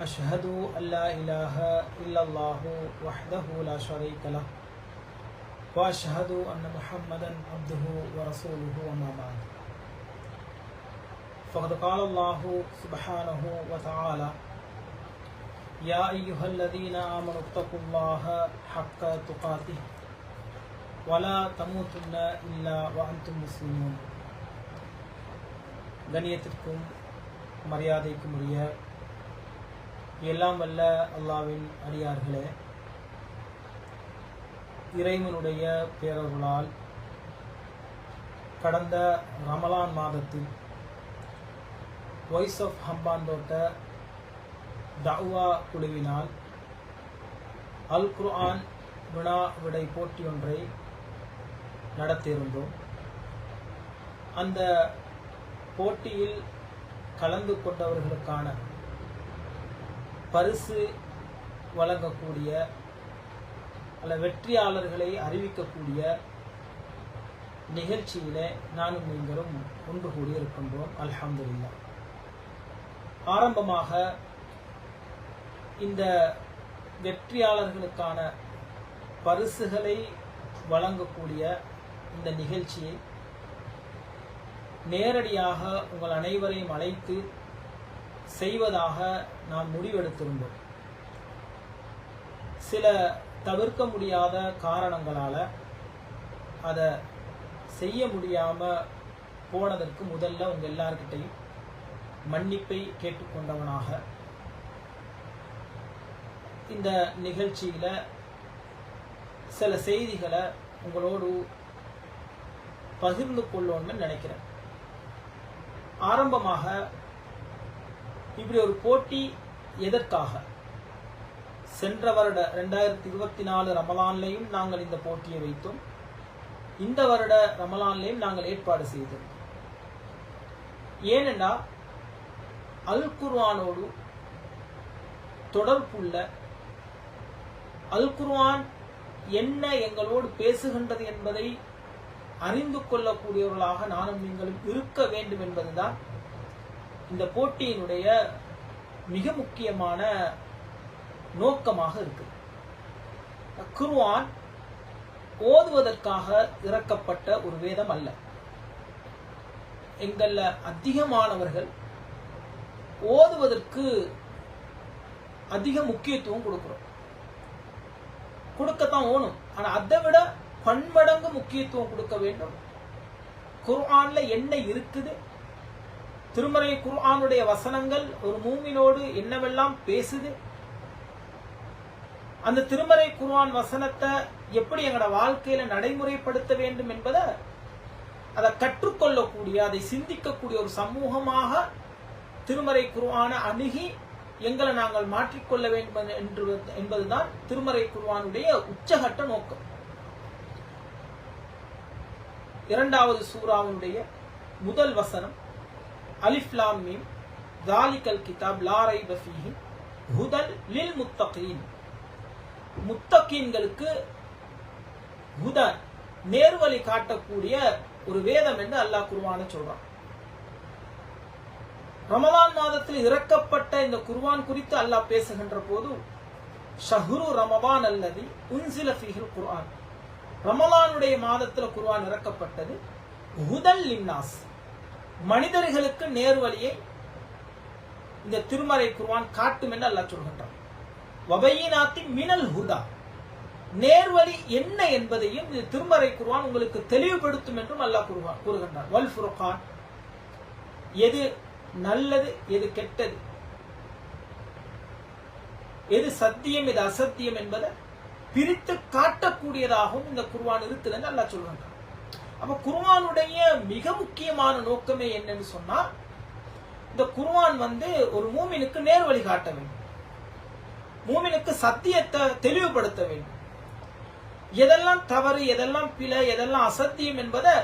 أشهد أن لا إله إلا الله وحده لا شريك له وأشهد أن محمدا عبده ورسوله وما بعد. فقد قال الله سبحانه وتعالى يا أيها الذين آمنوا اتقوا الله حق تقاته ولا تموتن إلا وأنتم مسلمون. غنيتكم مريادكم رياء எல்லாம் வல்ல அல்லாவின் அடியார்களே இறைவனுடைய பேரர்களால் கடந்த ரமலான் மாதத்தில் வாய்ஸ் ஆஃப் ஹம்பாந்தோட்ட தவ்வா குழுவினால் அல் குர்ஆன் வினா விடை போட்டி ஒன்றை நடத்தியிருந்தோம். அந்த போட்டியில் கலந்து கொண்டவர்களுக்கான பரிசு வழங்கக்கூடிய அல்ல வெற்றியாளர்களை அறிவிக்கக்கூடிய நிகழ்ச்சியில நானும் நீங்களும் ஒன்று கூடி இருக்கின்றோம். ஆரம்பமாக இந்த வெற்றியாளர்களுக்கான பரிசுகளை வழங்கக்கூடிய இந்த நிகழ்ச்சியை நேரடியாக உங்கள் அனைவரையும் அழைத்து செய்வதாக நாம் முடிவெடுத்திருந்தோம். சில தவிர்க்க முடியாத காரணங்களால அதை செய்ய முடியாம போனதற்கு முதல்ல உங்க எல்லார்கிட்டையும் மன்னிப்பை கேட்டுக்கொண்டவனாக இந்த நிகழ்ச்சியில சில செய்திகளை உங்களோடு பகிர்ந்து கொள்ளணும்னு நினைக்கிறேன். ஆரம்பமாக இப்படி ஒரு போட்டி எதற்காக? சென்ற வருட ரெண்டாயிரத்தி இருபத்தி நாலு ரமலான்லையும் நாங்கள் இந்த போட்டியை வைத்தோம். இந்த வருட ரமலான்லையும் நாங்கள் ஏற்பாடு செய்தோம். ஏனென்றா அல் குர்வானோடு தொடர்புள்ள அல் குர்வான் என்ன எங்களோடு பேசுகின்றது என்பதை அறிந்து கொள்ளக்கூடியவர்களாக நானும் நீங்களும் இருக்க வேண்டும் என்பதுதான் இந்த போட்டியினுடைய மிக முக்கியமான நோக்கமாக இருக்கு. குர்வான் ஓதுவதற்காக இறக்கப்பட்ட ஒரு வேதம் அல்ல. எங்கள் அதிகமானவர்கள் ஓதுவதற்கு அதிக முக்கியத்துவம் கொடுக்கிறோம். கொடுக்கத்தான் ஓணும். ஆனா அதை விட பன்மடங்கு முக்கியத்துவம் கொடுக்க வேண்டும். குர்ஆன்ல என்ன இருக்குது? திருமறை குர்ஆனுடைய வசனங்கள் ஒரு மூமினோடு என்னவெல்லாம் பேசுது? அந்த திருமறை குர்ஆன் வசனத்தை எப்படி எங்களோட வாழ்க்கையில நடைமுறைப்படுத்த வேண்டும் என்பதை அதை கற்றுக்கொள்ளக்கூடிய அதை சிந்திக்கக்கூடிய ஒரு சமூகமாக திருமறை குர்ஆனை அணுகி எங்களை நாங்கள் மாற்றிக்கொள்ள வேண்டும் என்று என்பதுதான் திருமறை குருவானுடைய உச்சகட்ட நோக்கம். இரண்டாவது சூறாவினுடைய முதல் வசனம். அலிஃப்லாம் மீம் தாலிகல் கிதாப் லாரை பஃபீஹி ஹுதல் லில் முத்தகீன். முத்தகீன்களுக்கு ஹுதன் நேர்வழி காட்டக்கூடிய ஒரு வேதம் என்று அல்லாஹ் குர்வான சொல்றான். ரமலான் மாதத்தில் இறக்கப்பட்ட இந்த குர்வான் குறித்து அல்லாஹ் பேசுகின்ற போது ஷஹ்ரு ரமபான் அல்லது உன்சில ஃபீஹில் குர்ஆன். ரமலானுடைய மாதத்தில் குர்ஆன் இறக்கப்பட்டது ஹுதல் லின்னாஸ். மனிதர்களுக்கு நேர்வழியை இந்த திருமறை குருவான் காட்டும் என்று அல்லாஹ் சொல்கின்றான். வபையினாத்தி மினல் ஹுதா. நேர்வழி என்ன என்பதையும் இந்த திருமறை குருவான் உங்களுக்கு தெளிவுபடுத்தும் என்றும் அல்லாஹ் கூறுவான் கூறுகின்றான். வல் ஃபுர்கான். எது நல்லது எது கெட்டது? எது சத்தியம் எது அசத்தியம் என்பதை பிரித்து காட்டக்கூடியதாகவும் இந்த குர்வான் இருக்குதுன்னு அல்லாஹ் சொல்கின்றான். அப்ப குர்வானுடைய மிக முக்கியமான நோக்கமே என்னன்னு சொன்னா இந்த குர்வான் வந்து ஒரு மூமினுக்கு நேர் வழி காட்ட வேண்டும். மூமினுக்கு சத்தியத்தை தெளிவுபடுத்த வேண்டும். எதெல்லாம் தவறு எதெல்லாம் பிழை எதெல்லாம் அசத்தியம் என்பதை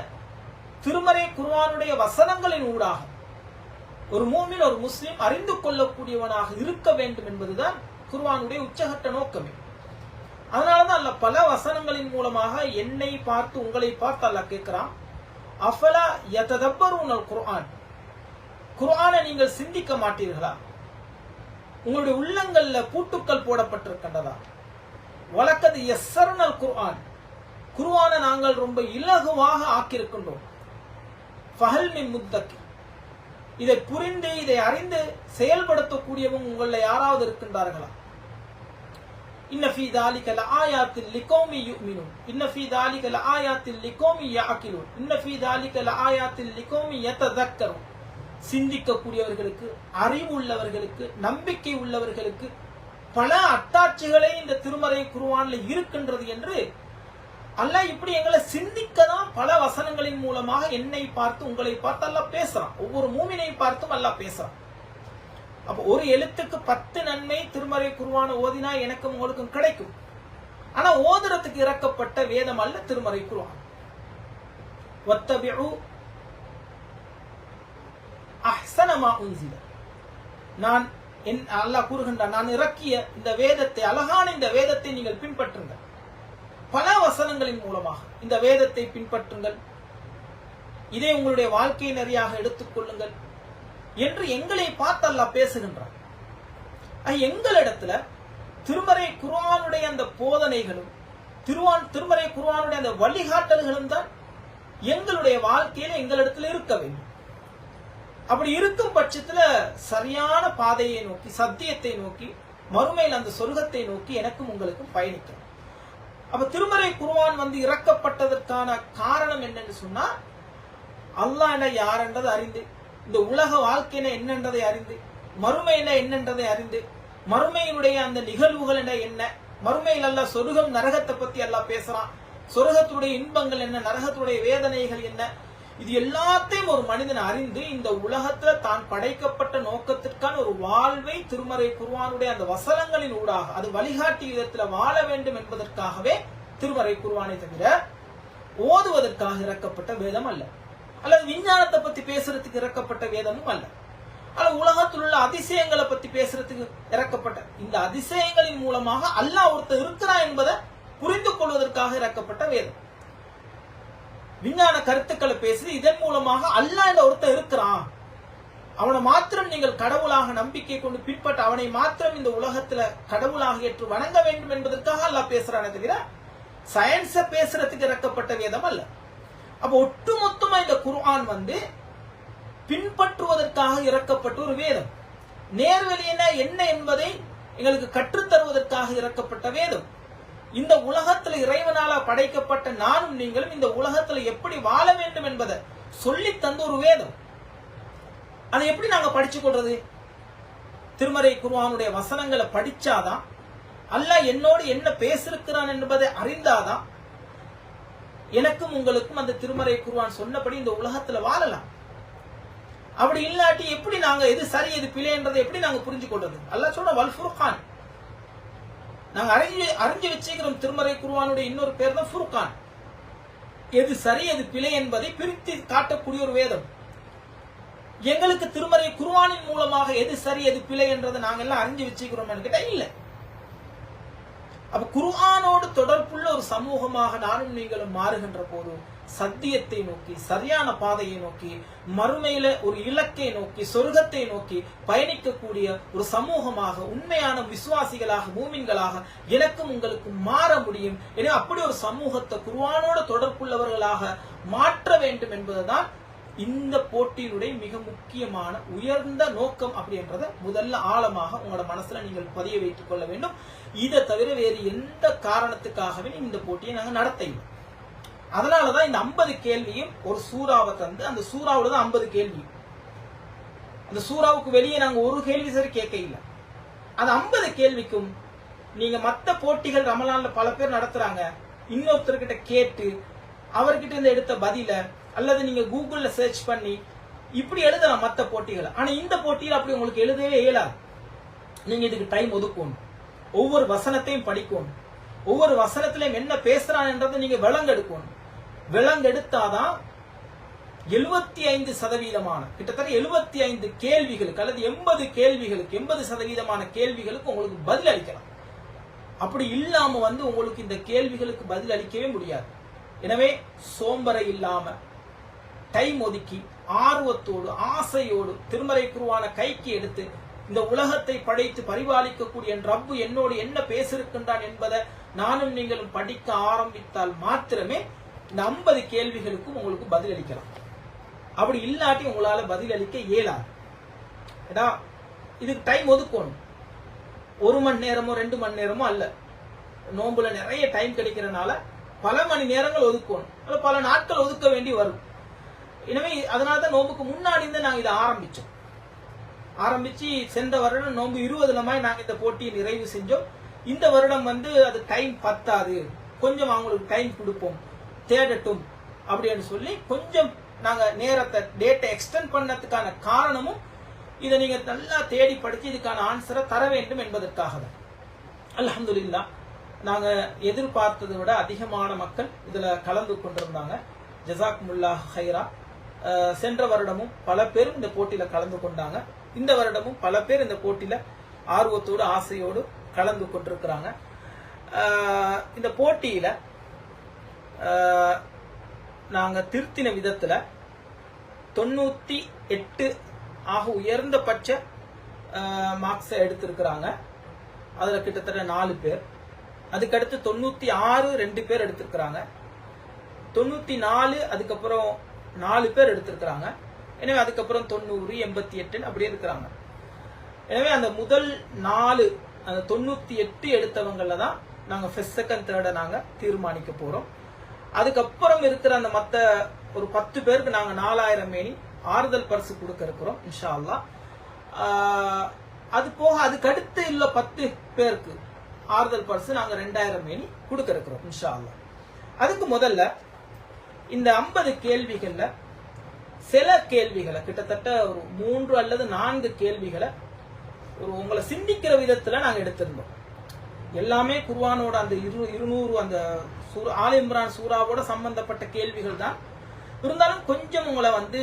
திருமறை குருவானுடைய வசனங்களின் ஊடாக ஒரு மூமின் ஒரு முஸ்லீம் அறிந்து கொள்ளக்கூடியவனாக இருக்க வேண்டும் என்பதுதான் குருவானுடைய உச்சகட்ட நோக்கமே. அதனாலதான் அல்ல பல வசனங்களின் மூலமாக என்னை பார்த்து உங்களை பார்த்து அல்ல கேட்கிறான். அஃபலா யததப்பருனல் குர்ஆன். குர்ஆனை நீங்கள் சிந்திக்க மாட்டீர்களா? உங்களுடைய உள்ளங்கள்ல பூட்டுக்கள் போடப்பட்டிருக்கின்றதா? வழக்கது எஸ்ஸர்னல் குர்ஆன். குர்ஆனை நாங்கள் ரொம்ப இலகுவாக ஆக்கியிருக்கின்றோம். ஃபஹல் மின் முத்தக்கி இதை புரிந்து இதை அறிந்து செயல்படுத்தக்கூடியவங்க உங்களில் யாராவது இருக்கின்றார்களா? இன்னஃபி தாலிக லஆயாத்தில் லிகௌமி யுமினுன் இன்ன ஃபீ தாலிக லஆயாத்தில் லிகௌமி யஅகிலுன் இன்ன ஃபீ தாலிக லஆயாத்தில் லிகௌமி யததக்கரும் சிந்திக்கக்கூடியவர்களுக்கு அறிவு உள்ளவர்களுக்கு நம்பிக்கை உள்ளவர்களுக்கு பல அத்தாட்சிகளே இந்த திருமறை குருவான்ல இருக்கின்றது என்று அல்லாஹ் இப்படி எங்களை சிந்திக்க தான் பல வசனங்களின் மூலமாக என்னை பார்த்து உங்களை பார்த்து அல்லாஹ் பேசுறான். ஒவ்வொரு மூமினை பார்த்தும் அல்லாஹ் பேசுறான். அப்ப ஒரு எழுத்துக்கு பத்து நன்மை திருமறை குருவான ஓதினா எனக்கும் உங்களுக்கும் கிடைக்கும். ஆனா ஓதுறதுக்கு இறக்கப்பட்ட வேதம் அல்ல திருமறை குருவான். அஹ்சனமா உன்சில நான் என் அல்லாஹ் கூறுகின்றான் நான் இறக்கிய இந்த வேதத்தை அழகான இந்த வேதத்தை நீங்கள் பின்பற்றுங்கள். பல வசனங்களின் மூலமாக இந்த வேதத்தை பின்பற்றுங்கள். இதை உங்களுடைய வாழ்க்கை நெறியாக எடுத்துக்கொள்ளுங்கள் என்று எங்களை பார்த்து அல்லாஹ் பேசுகின்றார் எங்களிடத்துல திருமறை குர்ஆனுடைய அந்த போதனைகளும் திருவான் திருமறை குர்ஆனுடைய அந்த வழிகாட்டல்களும் தான் எங்களுடைய வாழ்க்கையில எங்களிடத்துல இருக்க வேண்டும். அப்படி இருக்கும் பட்சத்துல சரியான பாதையை நோக்கி சத்தியத்தை நோக்கி மறுமையில் அந்த சொர்க்கத்தை நோக்கி எனக்கும் உங்களுக்கும் பயணிக்கிறோம். அப்ப திருமறை குருவான் வந்து இறக்கப்பட்டதற்கான காரணம் என்னன்னு சொன்னா அல்லாஹ் என்ன யாரென்றதை அறிந்து இந்த உலக வாழ்க்கையின என்னன்றதை அறிந்து மறுமையில என்னன்றதை அறிந்து மறுமையினுடைய அந்த நிகழ்வுகள் என்ன என்ன மறுமையில் அல்ல சொருகம் நரகத்தை பத்தி எல்லாம் பேசுறான். சொருகத்துடைய இன்பங்கள் என்ன நரகத்துடைய வேதனைகள் என்ன இது எல்லாத்தையும் ஒரு மனிதன் அறிந்து இந்த உலகத்துல தான் படைக்கப்பட்ட நோக்கத்திற்கான ஒரு வாழ்வை திருமறை குருவானுடைய அந்த வசனங்களின் ஊடாக அது வழிகாட்டி விதத்துல வாழ வேண்டும் என்பதற்காகவே திருமறை குருவானை தவிர ஓதுவதற்காக இறக்கப்பட்ட வேதம் அல்ல. அல்லது விஞ்ஞானத்தை பத்தி பேசுறதுக்கு இறக்கப்பட்ட வேதமும் அல்ல. அல்ல உலகத்தில் உள்ள அதிசயங்களை பத்தி பேசுறதுக்கு இறக்கப்பட்ட இந்த அதிசயங்களின் மூலமாக அல்லாஹ் ஒருத்தர் இருக்கிறான் என்பதை புரிந்து கொள்வதற்காக இறக்கப்பட்ட வேதம். விஞ்ஞான கருத்துக்களை பேசி இதன் மூலமாக அல்லாஹ் இந்த ஒருத்தர் இருக்கிறான். அவனை மாத்திரம் நீங்கள் கடவுளாக நம்பிக்கை கொண்டு பின்பற்ற அவனை மாத்திரம் இந்த உலகத்துல கடவுளாக ஏற்று வணங்க வேண்டும் என்பதற்காக அல்லாஹ் பேசுறானே தவிர சயின்ஸ பேசுறதுக்கு இறக்கப்பட்ட வேதம் அல்ல. அப்ப ஒட்டுமொத்தமா இந்த குர்ஆன் வந்து பின்பற்றுவதற்காக இறக்கப்பட்ட ஒரு வேதம். நேர்வழியின என்ன என்பதை எங்களுக்கு கற்றுத்தருவதற்காக இறக்கப்பட்ட வேதம். இந்த உலகத்துல இறைவனால படைக்கப்பட்ட நானும் நீங்களும் இந்த உலகத்துல எப்படி வாழ வேண்டும் என்பதை சொல்லி தந்த ஒரு வேதம். அதை எப்படி நாங்க படிச்சு கொள்றது? திருமறை குருவானுடைய வசனங்களை படிச்சாதான் அல்லாஹ் என்னோடு என்ன பேசிருக்கிறான் என்பதை அறிந்தாதான் எனக்கும் உங்களுக்கும் அந்த திருமறை குருவான் சொன்னபடி இந்த உலகத்துல வாழலாம். அப்படி இல்லாட்டி எப்படி நாங்க எது சரி எது பிழைன்றதை எப்படி நாங்க புரிஞ்சு கொள்றது அல்லா சொல்ற வல்ஃபுர்கான் நாங்க அறிஞ்சு அறிஞ்சு வச்சுக்கிறோம் திருமறை குருவானுடைய இன்னொரு பேர் தான் ஃபுர்கான். எது சரி எது பிழை என்பதை பிரித்து காட்டக்கூடிய ஒரு வேதம். எங்களுக்கு திருமறை குருவானின் மூலமாக எது சரி எது பிழை என்றதை நாங்க எல்லாம் அறிஞ்சு வச்சுக்கிறோம் கேட்டா இல்ல. அப்ப குர்ஆனோடு தொடர்புள்ள ஒரு சமூகமாக நானும் நீங்களும் மாறுகின்ற போது சத்தியத்தை நோக்கி சரியான பாதையை நோக்கி மறுமையில ஒரு இலக்கை நோக்கி சொர்க்கத்தை நோக்கி பயணிக்கக்கூடிய ஒரு சமூகமாக உண்மையான விசுவாசிகளாக மூமின்களாக எனக்கும் உங்களுக்கும் மாற முடியும். என அப்படி ஒரு சமூகத்தை குருவானோட தொடர்புள்ளவர்களாக மாற்ற வேண்டும் என்பதுதான் இந்த போட்டியினுடைய மிக முக்கியமான உயர்ந்த நோக்கம் அப்படின்றத முதல்ல ஆழமாக உங்களோட மனசுல நீங்கள் பதிய வைத்துக் கொள்ள வேண்டும். இதை தவிர வேறு எந்த காரணத்துக்காகவே இந்த போட்டியை நாங்கள் நடத்தையும் அதனாலதான் இந்த ஐம்பது கேள்வியும் ஒரு சூறாவை தந்து அந்த சூறாவோட தான் ஐம்பது கேள்வி. அந்த சூறாவுக்கு வெளியே நாங்கள் ஒரு கேள்வி சரி கேட்க இல்லை அந்த ஐம்பது கேள்விக்கும் நீங்க மற்ற போட்டிகள் ரமலான்ல பல பேர் நடத்துறாங்க. இன்னொருத்தர்கிட்ட கேட்டு அவர்கிட்ட இருந்து எடுத்த பதில அல்லது நீங்க கூகுள்ல சர்ச் பண்ணி இப்படி எழுதலாம் மற்ற போட்டிகளை. ஆனா இந்த போட்டியில் அப்படி உங்களுக்கு எழுதவே இயலாது. நீங்க இதுக்கு டைம் ஒதுக்கணும். ஒவ்வொரு வசனத்தையும் படிக்கணும். ஒவ்வொரு வசனத்திலையும் என்ன பேசுறான் நீங்க விலங்கெடுக்கணும் விலங்கெடுத்தாதான் எழுபத்தி ஐந்து சதவீதமான கிட்டத்தட்ட எழுபத்தி ஐந்து கேள்விகளுக்கு அல்லது எண்பது கேள்விகளுக்கு எண்பது சதவீதமான கேள்விகளுக்கு உங்களுக்கு பதில் அளிக்கலாம். அப்படி இல்லாம வந்து உங்களுக்கு இந்த கேள்விகளுக்கு பதில் அளிக்கவே முடியாது. எனவே சோம்பரை இல்லாம டைம் ஒதுக்கி ஆர்வத்தோடு ஆசையோடு திருமறை குருவான கைக்கு எடுத்து இந்த உலகத்தை படைத்து பரிபாலிக்கக்கூடிய என் ரப்பு என்னோடு என்ன பேசிருக்கின்றான் என்பதை நானும் நீங்களும் படிக்க ஆரம்பித்தால் மாத்திரமே இந்த ஐம்பது கேள்விகளுக்கும் உங்களுக்கு பதில் அளிக்கலாம் அப்படி இல்லாட்டி உங்களால பதில் அளிக்க இயலாது. ஏடா இதுக்கு டைம் ஒதுக்கணும். ஒரு மணி நேரமோ ரெண்டு மணி நேரமோ அல்ல. நோம்புல நிறைய டைம் கிடைக்கிறனால பல மணி நேரங்கள் ஒதுக்கணும். பல நாட்கள் ஒதுக்க வேண்டி வரும். எனவே அதனால தான் நோம்புக்கு முன்னாடி இருந்து நாங்கள் இதை ஆரம்பித்தோம் ஆரம்பிச்சு சென்ற வருடம் நோம்பு இருபதுல மாதிரி நாங்கள் இந்த போட்டியை நிறைவு செஞ்சோம். இந்த வருடம் வந்து அது டைம் பத்தாது. கொஞ்சம் அவங்களுக்கு டைம் கொடுப்போம். தேடட்டும் அப்படின்னு சொல்லி கொஞ்சம் நாங்கள் நேரத்தை டேட்டை எக்ஸ்டெண்ட் பண்ணதுக்கான காரணமும் இதை நீங்கள் நல்லா தேடி படித்து இதுக்கான ஆன்சரை தர வேண்டும் என்பதற்காக தான். இல்லா நாங்கள் எதிர்பார்த்ததை விட அதிகமான மக்கள் இதில் கலந்து கொண்டிருந்தாங்க. ஜசாக் முல்லா ஹைரா சென்ற வருடமும் பல பேரும் இந்த போட்டியில கலந்து கொண்டாங்க. இந்த வருடமும் பல பேர் இந்த போட்டியில ஆர்வத்தோடு ஆசையோடு கலந்து கொண்டிருக்கிறாங்க. இந்த போட்டியில நாங்க திருத்தின விதத்துல தொண்ணூத்தி எட்டு ஆக உயர்ந்தபட்ச மார்க்ஸை எடுத்திருக்கிறாங்க. அதுல கிட்டத்தட்ட நாலு பேர். அதுக்கடுத்து தொண்ணூத்தி ஆறு ரெண்டு பேர் எடுத்திருக்கிறாங்க. தொண்ணூத்தி நாலு அதுக்கப்புறம் நாலு பேர் எடுத்திருக்கிறாங்க. எனவே அதுக்கப்புறம் தொண்ணூறு எண்பத்தி எட்டுன்னு அப்படியே இருக்கிறாங்க. எனவே அந்த முதல் நாலு அந்த தொண்ணூத்தி எட்டு எடுத்தவங்கள தான் நாங்க ஃபர்ஸ்ட் செகண்ட் தேர்டை நாங்க தீர்மானிக்க போறோம். அதுக்கப்புறம் இருக்கிற அந்த மத்த ஒரு பத்து பேருக்கு நாங்க நாலாயிரம் மேனி ஆறுதல் பரிசு கொடுக்க இருக்கிறோம் இன்ஷா அது போக அதுக்கடுத்து இல்லை இல்ல பத்து பேருக்கு ஆறுதல் பரிசு நாங்க ரெண்டாயிரம் மேனி கொடுக்க இருக்கிறோம் இன்ஷா அதுக்கு முதல்ல இந்த ஐம்பது கேள்விகள்ல சில கேள்விகளை கிட்டத்தட்ட ஒரு மூன்று அல்லது நான்கு கேள்விகளை ஒரு உங்களை சிந்திக்கிற விதத்துல நாங்க எடுத்திருந்தோம். எல்லாமே குர்வானோட அந்த இரு இருநூறு அந்த சூரா ஆல் இம்ரான் சூறாவோட சம்பந்தப்பட்ட கேள்விகள் தான். இருந்தாலும் கொஞ்சம் உங்களை வந்து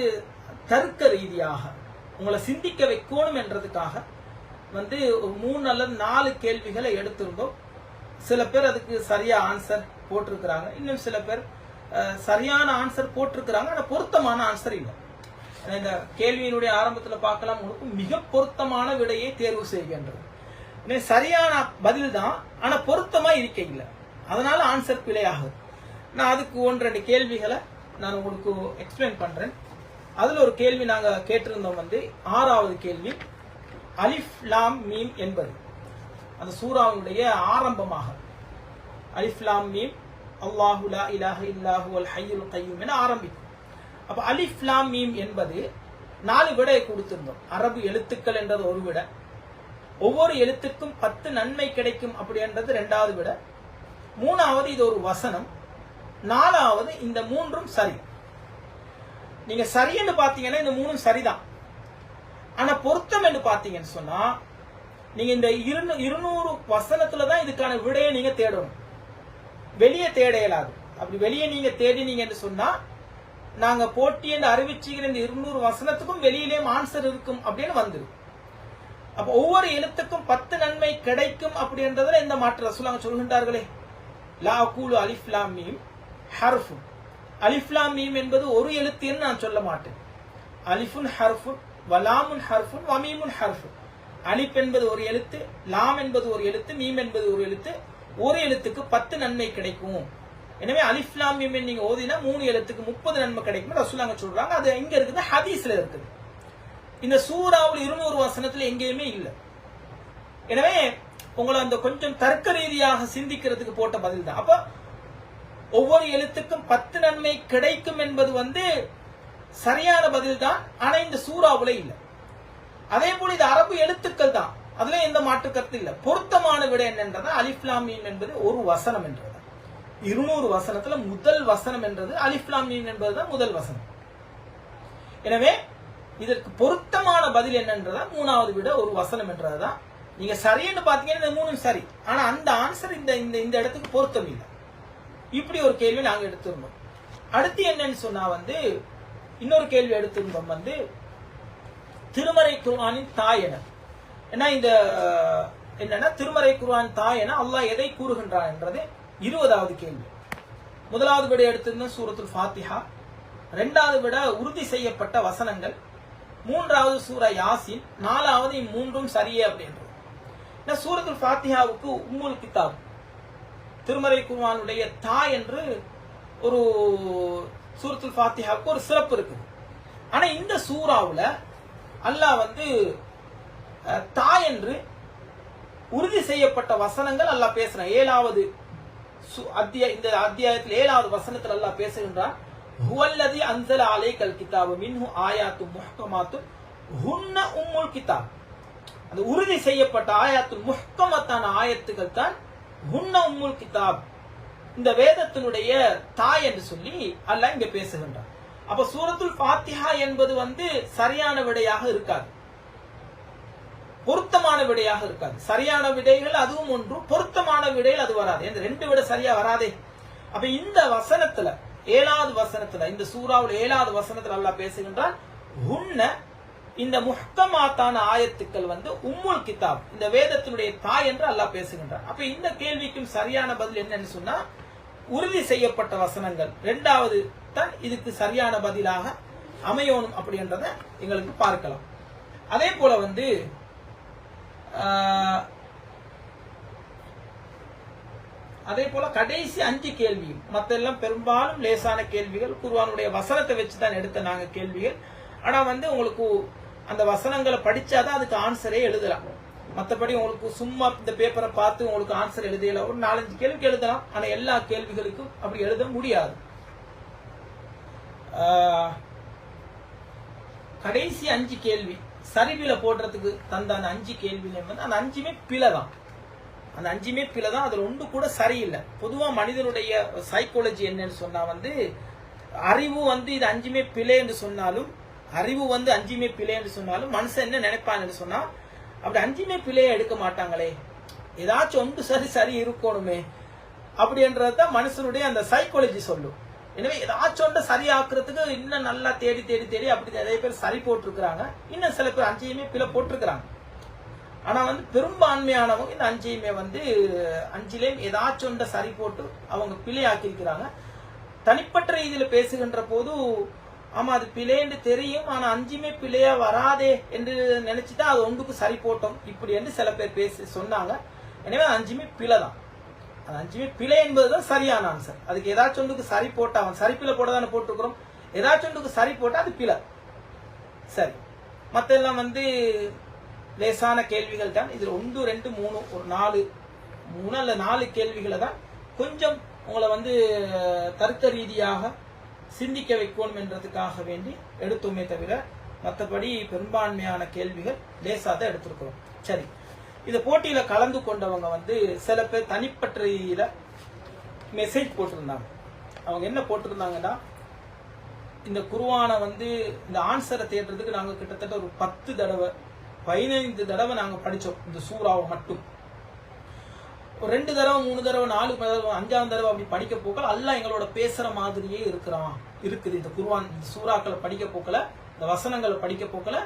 தர்க்க ரீதியாக உங்களை சிந்திக்க வைக்கணும் என்றதுக்காக வந்து ஒரு மூணு அல்லது நாலு கேள்விகளை எடுத்திருந்தோம். சில பேர் அதுக்கு சரியா ஆன்சர் போட்டிருக்கிறாங்க. இன்னும் சில பேர் சரியான ஆன்சர் போட்டிருக்கிறாங்க. ஆனால் பொருத்தமான ஆன்சர் இல்லை. இந்த கேள்வியினுடைய ஆரம்பத்தில் பார்க்கலாம். உங்களுக்கு மிக பொருத்தமான விடையை தேர்வு செய்கின்றது. சரியான பதில் தான். ஆனால் பொருத்தமாக இருக்க இல்லை. அதனால ஆன்சர் பிழையாகுது. நான் அதுக்கு ஒன்று ரெண்டு கேள்விகளை நான் உங்களுக்கு எக்ஸ்பிளைன் பண்ணுறேன் அதில் ஒரு கேள்வி நாங்கள் கேட்டிருந்தோம் வந்து ஆறாவது கேள்வி அலிஃப் லாம் மீம் என்பது. அந்த சூறாவுடைய ஆரம்பமாக. அலிஃப் லாம் மீம் அல்லாஹு லா இலாஹ இல்லாஹு அல் ஹையுல் கையும் என ஆரம்பிக்கும். அப்ப அலிஃப் லாம் மீம் என்பது நாலு விடையை கொடுத்திருந்தோம். அரபு எழுத்துக்கள் என்றது ஒரு விட. ஒவ்வொரு எழுத்துக்கும் பத்து நன்மை கிடைக்கும் அப்படின்றது ரெண்டாவது விட. மூணாவது இது ஒரு வசனம். நாலாவது இந்த மூன்றும் சரி. நீங்க சரின்னு பாத்தீங்கன்னா இந்த மூணும் சரிதான். ஆனா பொருத்தம் என்று பாத்தீங்கன்னு சொன்னா நீங்க இந்த இருநூ- இருநூறு வசனத்துல தான் இதுக்கான விடையை நீங்க தேடணும். வெளியே தேட இயலாது. அப்படி வெளியே நீங்க தேடினீங்கன்னு சொன்னா நாங்க போட்டி என்று அறிவிச்சுகிற இந்த இருநூறு வசனத்துக்கும் வெளியிலேயும் ஆன்சர் இருக்கும் அப்படின்னு வந்துடும் அப்ப ஒவ்வொரு எழுத்துக்கும் பத்து நன்மை கிடைக்கும் அப்படின்றதுல எந்த மாற்று ரசூலாங்க சொல்கின்றார்களே? லா கூலு அலிஃப்லாம் மீம் ஹர்ஃபுன். அலிஃப்லாம் மீம் என்பது ஒரு எழுத்துன்னு நான் சொல்ல மாட்டேன். அலிஃபுன் ஹர்ஃபுன் வலாமுன் ஹர்ஃபுன் வமீமுன் ஹர்ஃபுன். அலிப் என்பது ஒரு எழுத்து லாம் என்பது ஒரு எழுத்து மீம் என்பது ஒரு எழுத்து ஒரு எழுத்துக்கு பத்து நன்மை கிடைக்கும். எனவே அலிஃப்லாம் நீங்க ஓதினா மூணு எழுத்துக்கு முப்பது நன்மை கிடைக்கும். ரசூலாங்க சொல்றாங்க. அது எங்க இருக்குது ஹதீஸ்ல இருக்குது. இந்த சூறாவில் இருநூறு வசனத்துல எங்கேயுமே இல்லை. எனவே உங்களை அந்த கொஞ்சம் தர்க்க ரீதியாக சிந்திக்கிறதுக்கு போட்ட பதில் தான். அப்ப ஒவ்வொரு எழுத்துக்கும் பத்து நன்மை கிடைக்கும் என்பது வந்து சரியான பதில் தான். ஆனா இந்த சூறாவுல இல்லை. அதே போல இது அரபு எழுத்துக்கள் தான். அதுல எந்த மாற்று கருத்து இல்லை. பொருத்தமான விட என்னன்றதா அலிஃப்லாமீம் என்பது ஒரு வசனம் என்றது. இருநூறு வசனத்துல முதல் வசனம் என்றது அலிஃப்லாமீம் என்பதுதான் முதல் வசனம். எனவே இதற்கு பொருத்தமான பதில் என்னன்றதா மூணாவது விட ஒரு வசனம் என்றதுதான். நீங்க சரின்னு பாத்தீங்கன்னா இந்த மூணும் சரி. ஆனா அந்த ஆன்சர் இந்த இந்த இந்த இடத்துக்கு பொருத்தம் இல்லை. இப்படி ஒரு கேள்வி நாங்க எடுத்திருந்தோம். அடுத்து என்னன்னு சொன்னா வந்து இன்னொரு கேள்வி எடுத்திருந்தோம் வந்து திருமறை குர்ஆனின் தாய் என. ஏன்னா இந்த என்னன்னா திருமறை குர்ஆன் தாய் என அல்லாஹ் எதை கூறுகின்றான் என்றது இருபதாவது கேள்வி. முதலாவது விட எடுத்திருந்த சூரத்துல் ஃபாத்திஹா. ரெண்டாவது விட உறுதி செய்யப்பட்ட வசனங்கள். மூன்றாவது சூரா யாசின். நாலாவது இம்மூன்றும் சரியே அப்படின்றது. ஏன்னா சூரத்துல் ஃபாத்திஹாவுக்கு உம்முல் கிதாப். திருமறை குர்வானுடைய தாய் என்று ஒரு சூரத்துல் ஃபாத்திஹாவுக்கு ஒரு சிறப்பு இருக்குது. ஆனால் இந்த சூறாவில் அல்லாஹ் வந்து தாய் என்று உறுதி செய்யப்பட்ட வசனங்கள் அல்லாஹ் பேசுறான். ஏழாவது சு- அத்தியாய இந்த அத்தியாயத்தில் ஏழாவது வசனத்தில் அல்லாஹ் பேசுகின்றான் ஹுவல்லதி அன்சல அலைக்கல் கிதாபு மின்ஹு ஆயாத்து முஹ்கமாத்து ஹுன்ன உம்முல் கிதாப். அந்த உறுதி செய்யப்பட்ட ஆயாத்து முஹ்கமத்தான ஆயத்துகள் தான் ஹுன்ன உம்முல் கிதாப். இந்த வேதத்தினுடைய தாய் என்று சொல்லி அல்லாஹ் இங்க பேசுகின்றான். அப்ப சூரத்துல் ஃபாத்திஹா என்பது வந்து சரியான விடையாக இருக்காது. பொருத்தமான விடையாக இருக்காது. சரியான விடைகள் அதுவும் ஒன்று பொருத்தமான விடையில் அது வராது. இந்த ரெண்டு விட சரியா வராதே. அப்ப இந்த வசனத்துல ஏழாவது வசனத்துல இந்த சூறாவில் ஏழாவது வசனத்துல நல்லா பேசுகின்றான் உன்ன இந்த முஹ்கமாத்தான ஆயத்துக்கள் வந்து உம்முல் கிதாப் இந்த வேதத்தினுடைய தாய் என்று அல்லாஹ் பேசுகின்றார் அப்ப இந்த கேள்விக்கும் சரியான பதில் என்னன்னு சொன்னா உறுதி செய்யப்பட்ட வசனங்கள். ரெண்டாவது தான் இதுக்கு சரியான பதிலாக அமையணும் அப்படின்றத எங்களுக்கு பார்க்கலாம். அதே போல வந்து அதே போல கடைசி அஞ்சு கேள்வியும் மத்த எல்லாம் பெரும்பாலும் லேசான கேள்விகள் குருவானுடைய வசனத்தை வச்சு தான் எடுத்த நாங்கள் கேள்விகள். ஆனால் வந்து உங்களுக்கு அந்த வசனங்களை படித்தாதான் அதுக்கு ஆன்சரே எழுதலாம். மற்றபடி உங்களுக்கு சும்மா இந்த பேப்பரை பார்த்து உங்களுக்கு ஆன்சர் எழுதல ஒரு நாலஞ்சு கேள்விக்கு எழுதலாம். ஆனால் எல்லா கேள்விகளுக்கும் அப்படி எழுத முடியாது. கடைசி அஞ்சு கேள்வி. சரிவில போடுறதுக்கு தந்த அந்த அஞ்சு கேள்வியில வந்து அந்த அஞ்சுமே பிழை தான் அந்த அஞ்சுமே பிழை தான் அதுல ஒன்று கூட சரியில்லை. பொதுவா மனிதனுடைய சைக்காலஜி என்னன்னு சொன்னா வந்து அறிவு வந்து இது அஞ்சுமே பிழை என்று சொன்னாலும் அறிவு வந்து அஞ்சுமே பிழை என்று சொன்னாலும் மனுஷன் என்ன நினைப்பான்னு சொன்னா அப்படி அஞ்சுமே பிழையை எடுக்க மாட்டாங்களே. ஏதாச்சும் ஒன்று சரி சரி இருக்கணுமே. அப்படின்றத மனுஷனுடைய அந்த சைக்காலஜி சொல்லும். எனவே ஏதாச்சும் ஒன்றை சரியாக்குறதுக்கு இன்னும் நல்லா தேடி தேடி தேடி அப்படி நிறைய பேர் சரி போட்டிருக்கிறாங்க. இன்னும் சில பேர் அஞ்சையுமே பிழை போட்டிருக்கிறாங்க. ஆனா வந்து பெரும்பான்மையானவங்க இந்த அஞ்சையுமே வந்து அஞ்சிலையும் ஏதாச்சும் ஒன்றை சரி போட்டு அவங்க பிழையாக்கியிருக்கிறாங்க. தனிப்பட்ட ரீதியில் பேசுகின்ற போது ஆமா அது பிழைன்னு தெரியும் ஆனா அஞ்சுமே பிழையா வராதே என்று நினைச்சுதான் அது ஒன்றுக்கு சரி போட்டோம் இப்படி என்று சில பேர் பேசி சொன்னாங்க. எனவே அது அஞ்சுமே பிழை தான் அது அஞ்சுமே பிழை என்பதுதான் சரியான ஆன்சர் அதுக்கு ஏதாச்சும் ஒன்றுக்கு சரி போட்டா அவன் சரி போட தானே போட்டிருக்கிறோம். ஏதாச்சும் ஒன்றுக்கு சரி போட்டா அது பிழை. சரி. மற்றெல்லாம் எல்லாம் வந்து லேசான கேள்விகள் தான். இதில் ஒன்று ரெண்டு மூணு ஒரு நாலு மூணு அல்ல நாலு கேள்விகளை தான் கொஞ்சம் உங்களை வந்து தருத்த ரீதியாக சிந்திக்க வைக்கணும் என்றதுக்காக வேண்டி எடுத்தோமே தவிர மற்றபடி பெரும்பான்மையான கேள்விகள் லேசாக தான் எடுத்திருக்கிறோம். சரி. இந்த போட்டியில கலந்து கொண்டவங்க வந்து சில பேர் தனிப்பட்ட மெசேஜ் போட்டிருந்தாங்க. அவங்க என்ன போட்டிருந்தாங்கன்னா இந்த குருவானை வந்து இந்த ஆன்சரை தேடுறதுக்கு நாங்கள் கிட்டத்தட்ட ஒரு பத்து தடவை பதினைந்து தடவை நாங்கள் படித்தோம் இந்த சூறாவை மட்டும். ஒரு ரெண்டு தடவை மூணு தடவை நாலு தடவை அஞ்சாம் தடவை அப்படி படிக்க போக்கல எல்லாம் எங்களோட பேசுற மாதிரியே இருக்கிறான். இருக்குது. இந்த குருவான் இந்த சூறாக்களை படிக்க போக்கல இந்த வசனங்களை படிக்க போக்கல.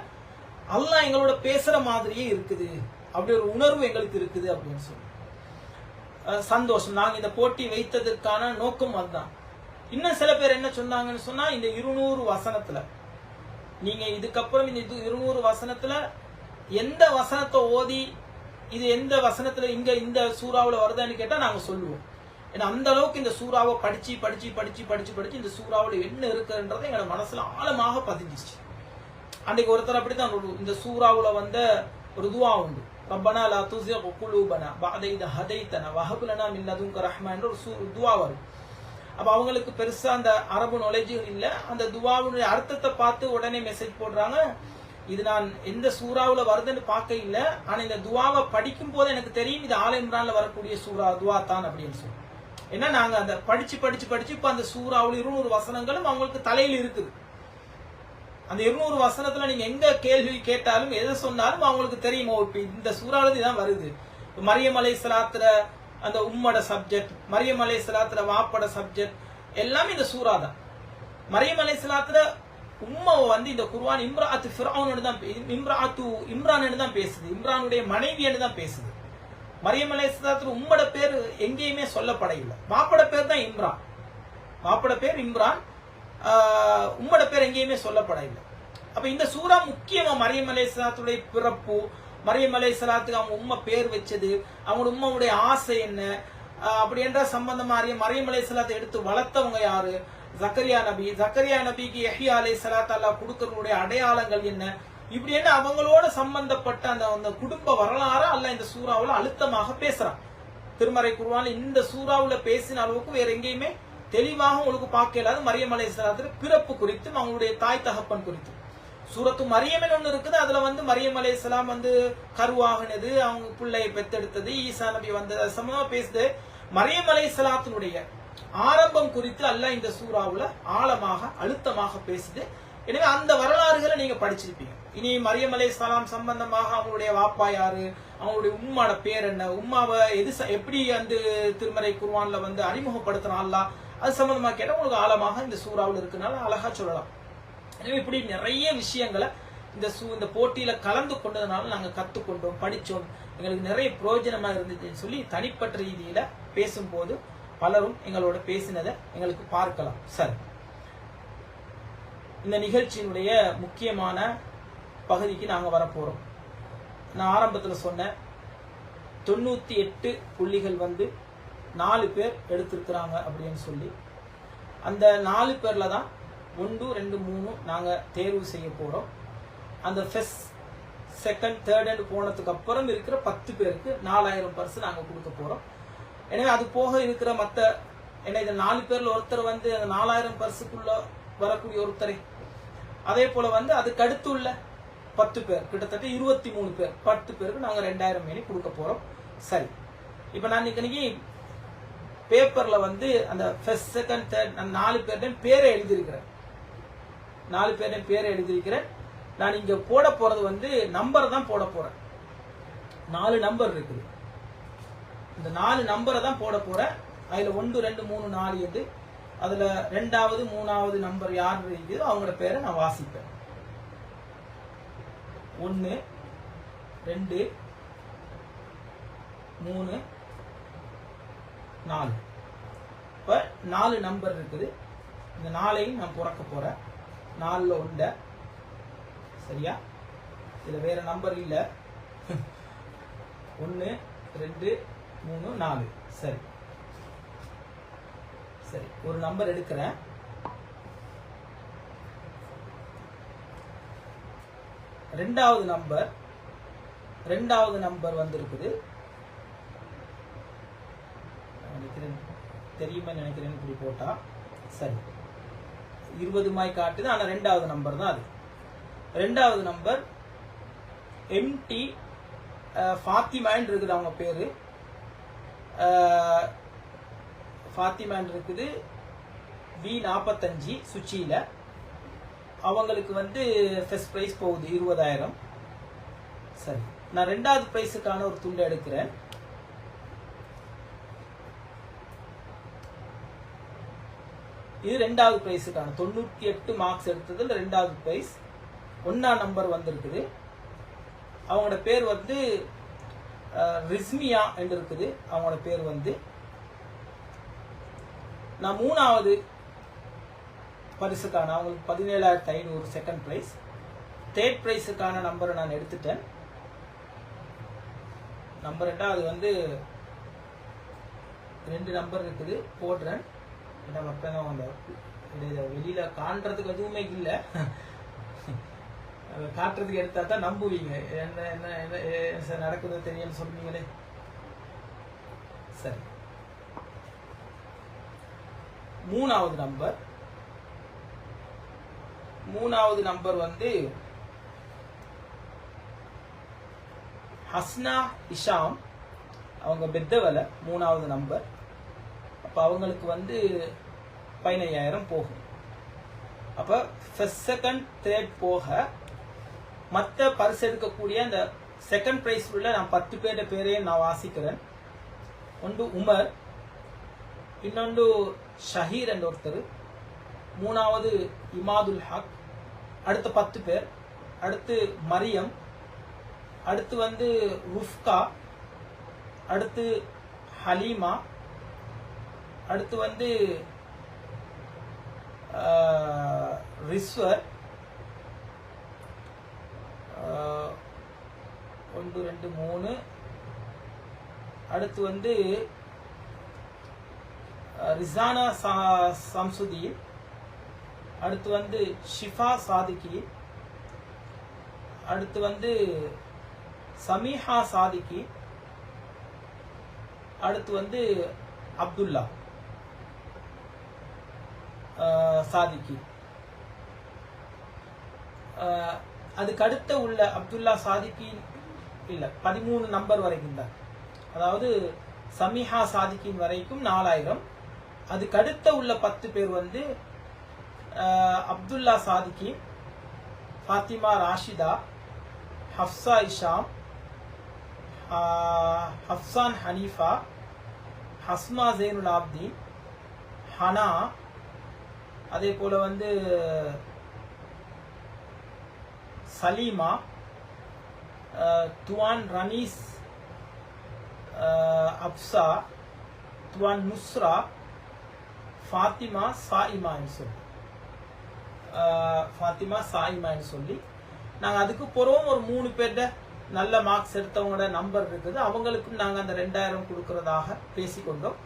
எல்லாம் எங்களோட பேசுற மாதிரியே இருக்குது. அப்படி ஒரு உணர்வு எங்களுக்கு இருக்குது அப்படின்னு சொல்லி. சந்தோஷம். நாங்க இந்த போட்டி வைத்ததற்கான நோக்கம் அதுதான். இன்னும் சில பேர் என்ன சொன்னாங்கன்னு சொன்னா இந்த இருநூறு வசனத்துல. நீங்க இதுக்கப்புறம் இந்த இது இருநூறு வசனத்துல எந்த வசனத்தை ஓதி இது எந்த வசனத்துல இங்க இந்த சூறாவில் வருதான்னு கேட்டா நாங்க சொல்லுவோம். ஏன்னா அந்த அளவுக்கு இந்த சூறாவை படிச்சு படிச்சு படிச்சு படிச்சு படிச்சு இந்த சூறாவில் என்ன இருக்குன்றது எங்களோட மனசுல ஆழமாக பதிஞ்சிச்சு அன்னைக்கு ஒருத்தர் அப்படித்தான் இந்த சூறாவில் வந்த ஒரு துவா உண்டு. ரப்பனா லா துஸிக் குலூபனா பஅத இத ஹதைத்தனா வஹப் லனா மின் லதுன்க ரஹ்மா என்ற ஒரு துவா வரும் அப்ப அவங்களுக்கு பெருசா அந்த அரபு நாலேஜுகள் இல்ல. அந்த துவாவுடைய அர்த்தத்தை பார்த்து உடனே மெசேஜ் போடுறாங்க. இது நான் எந்த சூறாவில் வருதுன்னு பார்க்க இல்லை. ஆனால் இந்த துவாவை படிக்கும் போது எனக்கு தெரியும் இது ஆல இம்ரான்ல வரக்கூடிய சூறா துவா தான் அப்படின்னு சொல்லி. ஏன்னா நாங்கள் அந்த படிச்சு படிச்சு படிச்சு இப்போ அந்த சூறாவுல இருநூறு வசனங்களும் அவங்களுக்கு தலையில் இருக்குது. அந்த இருநூறு வசனத்துல நீங்க எங்க கேள்வி கேட்டாலும் எதை சொன்னாலும் அவங்களுக்கு தெரியுமோ? இப்போ இந்த சூறானதுதான் வருது. இப்ப மரியம் அலை சலாத்துல அந்த உம்மட சப்ஜெக்ட் மரியம் அலை சலாத்துல வாப்பட சப்ஜெக்ட் எல்லாமே இந்த சூறா தான். மரியம் அலை சலாத்துல உம்மாவை வந்து இந்த குர்ஆன் இம்ராத்து ஃபிரௌனோட தான் பே- இம்ராத்து இம்ரான் தான் பேசுது. இம்ரானுடைய மனைவியன்னு தான் பேசுது. மரியம் அலை உம்மட உம்மோட பேர் எங்கேயுமே சொல்லப்படையில்லை வாப்பட பேர் தான் இம்ரான். மாப்பட பேர் இம்ரான். உம்மோட பேர் எங்கேயுமே சொல்லப்படவில்லை. அப்ப இந்த சூறா முக்கியமா மரியம் அலைஹிஸ்ஸலாத்துடைய பிறப்பு மரியம் அலைஹிஸ்ஸலாத்துக்கு அவங்க உம்மை பேர் வச்சது அவங்களோட உண்மையுடைய ஆசை என்ன அப்படி என்ற சம்பந்தமா அறிய மரியம் அலைஹிஸ்ஸலாத்தை எடுத்து வளர்த்தவங்க யாரு? ஜக்கரியா நபி. ஜக்கரியா நபிக்கு எஹியா அலே சலாத் அல்லாஹ் கொடுக்கறதுடைய அடையாளங்கள் என்ன? இப்படி என்ன அவங்களோட சம்பந்தப்பட்ட அந்த அந்த குடும்ப வரலாறு அல்ல இந்த சூறாவில் அழுத்தமாக பேசுறான். திருமறை குருவான் இந்த சூறாவில் பேசின அளவுக்கு வேற எங்கேயுமே தெளிவாக உங்களுக்கு பார்க்க இயலாது. மரியம் அலையாத்திர பிறப்பு குறித்தும் அவங்களுடைய தாய் தகப்பன் குறித்தும். சூரத்து மரியமன் ஒன்று இருக்குது. அதுல வந்து மரியம் அலைஹிஸ்ஸலாம் வந்து கருவாகினது அவங்க பிள்ளையை பெத்தெடுத்தது ஈசா நபி வந்தது அது சம்பந்தமா பேசுது. மரியம் அலைஹிஸ்ஸலாத்தினுடைய ஆரம்பம் குறித்து அல்ல இந்த சூறாவுல ஆழமாக அழுத்தமாக பேசுது. எனவே அந்த வரலாறுகளை நீங்க படிச்சிருப்பீங்க. இனி மரியம் அலைஹிஸ்ஸலாம் சம்பந்தமாக அவங்களுடைய வாப்பா யாரு? அவங்களுடைய உம்மாட பேர் என்ன? உம்மாவை எது ச- எப்படி அந்த திருமறை குர்ஆன்ல வந்து அறிமுகப்படுத்துறான் அல்லாஹ்? அது சம்மந்தமாக கேட்டால் உங்களுக்கு ஆழமாக இந்த சூறாவில் இருக்குனால அழகாக சொல்லலாம். எனவே இப்படி நிறைய விஷயங்களை இந்த சூ இந்த போட்டியில் கலந்து கொண்டதுனால நாங்கள் கற்றுக்கொண்டோம் படித்தோம் எங்களுக்கு நிறைய பிரயோஜனமாக இருந்துச்சுன்னு சொல்லி தனிப்பட்ட ரீதியில் பேசும்போது பலரும் எங்களோட பேசினதை எங்களுக்கு பார்க்கலாம். சார். இந்த நிகழ்ச்சியினுடைய முக்கியமான பகுதிக்கு நாங்கள் வரப்போகிறோம் நான் ஆரம்பத்தில் சொன்னேன் தொண்ணூற்றி எட்டு புள்ளிகள் வந்து நாலு பேர் எடுத்திருக்கிறாங்க அப்படின்னு சொல்லி. அந்த நாலு பேரில் தான் ஒன்று ரெண்டு மூணு நாங்கள் தேர்வு செய்ய போகிறோம் அந்த ஃபெஸ்ட் செகண்ட் தேர்ட் போனதுக்கு அப்புறம் இருக்கிற பத்து பேருக்கு நாலாயிரம் பர்ஸ் நாங்கள் கொடுக்க போகிறோம் எனவே அது போக இருக்கிற மற்ற ஏன்னா இந்த நாலு பேரில் ஒருத்தர் வந்து அந்த நாலாயிரம் பர்ஸுக்குள்ள வரக்கூடிய ஒருத்தரை. அதே போல் வந்து அதுக்கு அடுத்து உள்ள பத்து பேர் கிட்டத்தட்ட இருபத்தி மூணு பேர் பத்து பேருக்கு நாங்கள் ரெண்டாயிரம் மேனி கொடுக்க போகிறோம் சரி. இப்போ நான் இன்னைக்கு பேப்பர்ல வந்து அந்த ஃபர்ஸ்ட் செகண்ட் தேர்ட் நான் நாலு பேர்டையும் பேரை எழுதியிருக்கிறேன். நாலு பேர்டையும் பேரை எழுதியிருக்கிறேன். நான் இங்க போட போறது வந்து நம்பர் தான் போட போறேன். நாலு நம்பர் இருக்குது. இந்த நாலு நம்பரை தான் போட போறேன். அதுல ஒன்று ரெண்டு மூணு நாலு எது? அதுல ரெண்டாவது மூணாவது நம்பர் யார் இருக்குதோ அவங்களோட பேரை நான் வாசிப்பேன். ஒன்று ரெண்டு மூணு நாலு. இப்போ நாலு நம்பர் இருக்குது. இந்த நாளையும் நான் பிறக்க போகிறேன் நாலில் உண்ட சரியா? இதில் வேறு நம்பர் இல்லை. ஒன்று ரெண்டு மூணு நாலு. சரி. சரி ஒரு நம்பர் எடுக்கிறேன். ரெண்டாவது நம்பர் ரெண்டாவது நம்பர் வந்திருக்குது நினைக்கிறேன் தெரியுமே நினைக்கிறேன் இப்படி போட்டால் சரி. இருபது மாய் காட்டுது ஆனால் ரெண்டாவது நம்பர் தான் அது. ரெண்டாவது நம்பர் எம்டி ஃபாத்திமான் இருக்குது அவங்க பேர். ஃபாத்திமான் இருக்குது வி நாற்பத்தஞ்சு சுச்சியில். அவங்களுக்கு வந்து ஃபஸ்ட் ப்ரைஸ் போகுது இருபதாயிரம். சரி. நான் ரெண்டாவது ப்ரைஸுக்கான ஒரு துண்டை எடுக்கிறேன். இது ரெண்டாவது ப்ரைஸுக்கான தொண்ணூற்றி எட்டு மார்க்ஸ் எடுத்ததில் ரெண்டாவது ப்ரைஸ் ஒன்றாம் நம்பர் வந்திருக்குது. அவங்களோட பேர் வந்து ரிஸ்மியா என்று இருக்குது. அவங்களோட பேர் வந்து நான் மூணாவது பரிசுக்கான அவங்களுக்கு பதினேழாயிரத்தி ஐநூறு செகண்ட் ப்ரைஸ் தேர்ட் ப்ரைஸுக்கான நம்பரை நான் எடுத்துட்டேன். நம்பர் ரெண்டாவது வந்து ரெண்டு நம்பர் இருக்குது. போடுறேன். ஏன்னா மக்கள் தான் அந்த இதை வெளியில காண்றதுக்கு எதுவுமே இல்லை. அதை காட்டுறதுக்கு எடுத்தா தான் நம்புவீங்க. என்ன என்ன என்ன சார் நடக்குது தெரியும்னு சொன்னீங்களே சரி. மூணாவது நம்பர். மூணாவது நம்பர் வந்து ஹஸ்னா இஷாம் அவங்க பெத்தவலை மூணாவது நம்பர். அப்போ அவங்களுக்கு வந்து பதினையாயிரம் போகும். அப்போ ஃபர்ஸ்ட் செகண்ட் தேர்ட் போக மற்ற பரிசு எடுக்கக்கூடிய அந்த செகண்ட் ப்ரைஸ் உள்ள நான் பத்து பேருடைய பேரையும் நான் வாசிக்கிறேன். ஒன்று உமர் இன்னொன்று ஷஹீர் என்ற ஒருத்தர் மூணாவது இமாதுல் ஹக் அடுத்த பத்து பேர் அடுத்து மரியம் அடுத்து வந்து ருஃப்கா அடுத்து ஹலீமா அடுத்து வந்து ரிஸ்வர். ஒன்று ரெண்டு மூணு. அடுத்து வந்து ரிசானா சா- சம்சுதி அடுத்து வந்து ஷிஃபா சாதிக்கி. அடுத்து வந்து சமீஹா சாதிக்கி. அடுத்து வந்து அப்துல்லா. சாதிக்கு. அதுக்கடுத்த அதுக்கு அடுத்த உள்ள அப்துல்லா சாதிக்கு இல்லை பதிமூணு நம்பர் வரைக்கும் தான். அதாவது சமிஹா சாதிக்கின் வரைக்கும் நாலாயிரம். அதுக்கு அடுத்த உள்ள பத்து பேர் வந்து அப்துல்லா சாதிக்கி ஃபாத்திமா ராஷிதா ஹப்சா இஷாம் ஹஃப்சான் ஹப்சான் ஹனீஃபா ஹஸ்மா ஜெயினுல் ஆப்தீன் ஹனா அதே போல வந்து சலீமா துவான் ரனீஸ் அப்சா துவான் நுஸ்ரா ஃபாத்திமா சாயிமான்னு சொல்லி. ஃபாத்திமா சாயிமான்னு சொல்லி. நாங்கள் அதுக்கு போகிறோம் ஒரு மூணு பேர்ட நல்ல மார்க்ஸ் எடுத்தவங்களோட நம்பர் இருக்குது. அவங்களுக்கும் நாங்கள் அந்த ரெண்டாயிரம் கொடுக்கறதாக பேசிக்கொண்டோம்.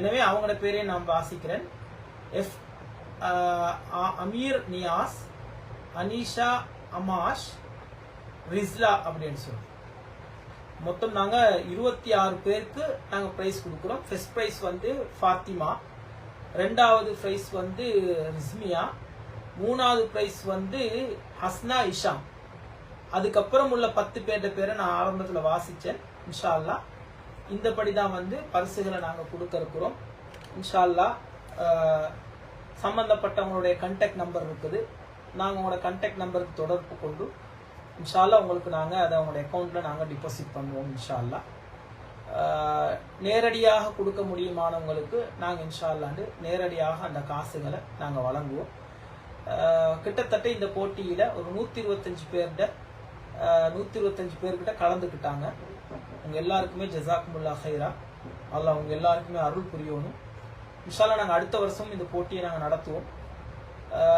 எனவே அவங்களோட பேரையும் நான் வாசிக்கிறேன். எஃப் அமீர் நியாஸ் அனிஷா அமாஷ் ரிஸ்லா அப்படின்னு சொல்லி மொத்தம் நாங்க இருபத்தி ஆறு பேருக்கு நாங்க பிரைஸ் கொடுக்குறோம். ஃபர்ஸ்ட் பிரைஸ் வந்து ஃபாத்திமா. ரெண்டாவது பிரைஸ் வந்து ரிஸ்மியா. மூணாவது பிரைஸ் வந்து ஹஸ்னா இஷாம். அதுக்கப்புறம் உள்ள பத்து பேர்ட பேரை நான் ஆரம்பத்தில் வாசித்தேன் இன்ஷா அல்லாஹ் இந்தபடி தான் வந்து பரிசுகளை நாங்கள் கொடுக்க இருக்கிறோம். இன்ஷா சம்மந்தப்பட்டவங்களுடைய சம்பந்தப்பட்டவங்களுடைய கண்டாக்ட் நம்பர் இருக்குது. நாங்கள் உங்களோட கண்டாக்ட் நம்பருக்கு தொடர்பு கொண்டு இன்ஷால்லா உங்களுக்கு நாங்கள் அதை உங்களுடைய அக்கௌண்ட்டில் நாங்கள் டிபாசிட் பண்ணுவோம் இன்ஷால்லா நேரடியாக கொடுக்க முடியுமானவங்களுக்கு நாங்கள் இன்ஷால்லாண்டு நேரடியாக அந்த காசுகளை நாங்கள் வழங்குவோம். கிட்டத்தட்ட இந்த போட்டியில் ஒரு நூற்றி இருபத்தஞ்சு பேர்கிட்ட நூற்றி இருபத்தஞ்சு பேர்கிட்ட கலந்துக்கிட்டாங்க. அவங்க எல்லாருக்குமே ஜசாக்குமுல்லா ஹைரா அதில் அவங்க எல்லாருக்குமே அருள் புரியணும் இன்ஷால்லா நாங்கள் அடுத்த வருஷம் இந்த போட்டியை நாங்கள் நடத்துவோம்.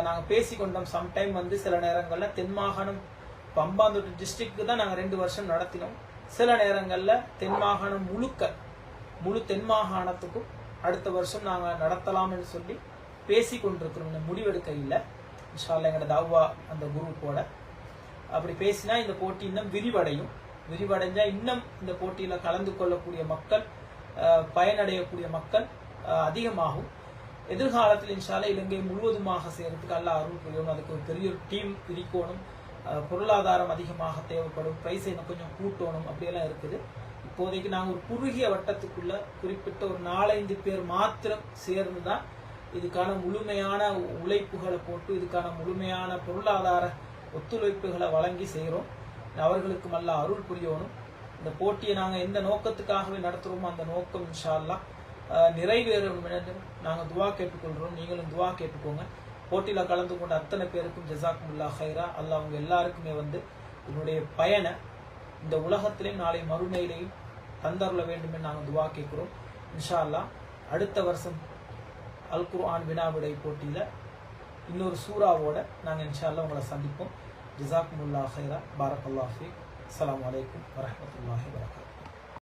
நாங்கள் பேசிக்கொண்டோம். சம்டைம் வந்து சில நேரங்களில் தென் மாகாணம் பம்பாந்தோட்டு டிஸ்ட்ரிக்ட் தான் நாங்கள் ரெண்டு வருஷம் நடத்தினோம். சில நேரங்களில் தென் மாகாணம் முழுக்க முழு தென் மாகாணத்துக்கும் அடுத்த வருஷம் நாங்கள் நடத்தலாம்னு சொல்லி பேசி கொண்டிருக்கிறோம் இந்த முடிவெடுக்க இல்லை இன்ஷால்லா எங்களோட தவ்வா அந்த குரூப்போட அப்படி பேசினா இந்த போட்டி இன்னும் விரிவடையும். விரிவடைஞ்சால் இன்னும் இந்த போட்டியில் கலந்து கொள்ளக்கூடிய மக்கள் பயனடையக்கூடிய மக்கள் அதிகமாகும். எதிர்காலத்தில் இன்ஷாலே இலங்கை முழுவதுமாக செய்யறதுக்கு அல்ல அருள் புரியணும் அதுக்கு ஒரு பெரிய ஒரு டீம் பிரிக்கணும் பொருளாதாரம் அதிகமாக தேவைப்படும். பிரைஸை இன்னும் கொஞ்சம் கூட்டணும். அப்படியெல்லாம் இருக்குது. இப்போதைக்கு நாங்கள் ஒரு குறுகிய வட்டத்துக்குள்ள குறிப்பிட்ட ஒரு நாலஞ்சு பேர் மாத்திரம் சேர்ந்து தான் இதுக்கான முழுமையான உழைப்புகளை போட்டு இதுக்கான முழுமையான பொருளாதார ஒத்துழைப்புகளை வழங்கி செய்கிறோம் அவர்களுக்கு நல்ல அருள் புரியணும் இந்த போட்டியை நாங்கள் எந்த நோக்கத்துக்காகவே நடத்துகிறோமோ அந்த நோக்கம் இன்ஷால்லாம் நிறைவேறும் நாங்கள் துவா கேட்டுக்கொள்கிறோம் நீங்களும் துவா கேட்டுக்கோங்க. போட்டியில் கலந்து கொண்ட அத்தனை பேருக்கும் ஜசாக்குமுல்லா ஹைரா அல்ல அவங்க எல்லாருக்குமே வந்து என்னுடைய பயனை இந்த உலகத்திலையும் நாளை மறுமையிலையும் தந்தருள வேண்டும் என்று நாங்கள் துவா கேட்குறோம். இன்ஷா அல்லாஹ் அடுத்த வருஷம் அல் குர்ஆன் வினாவிடை போட்டியில் இன்னொரு சூறாவோட நாங்கள் இன்ஷா அல்லாஹ் உங்களை சந்திப்போம். ஜிசாக்குமுல்லா ஹைரா பாரக் அல்லாஹி அலாம் வலைக்கம் வரஹ்மத்துல்லாஹி வரகாத்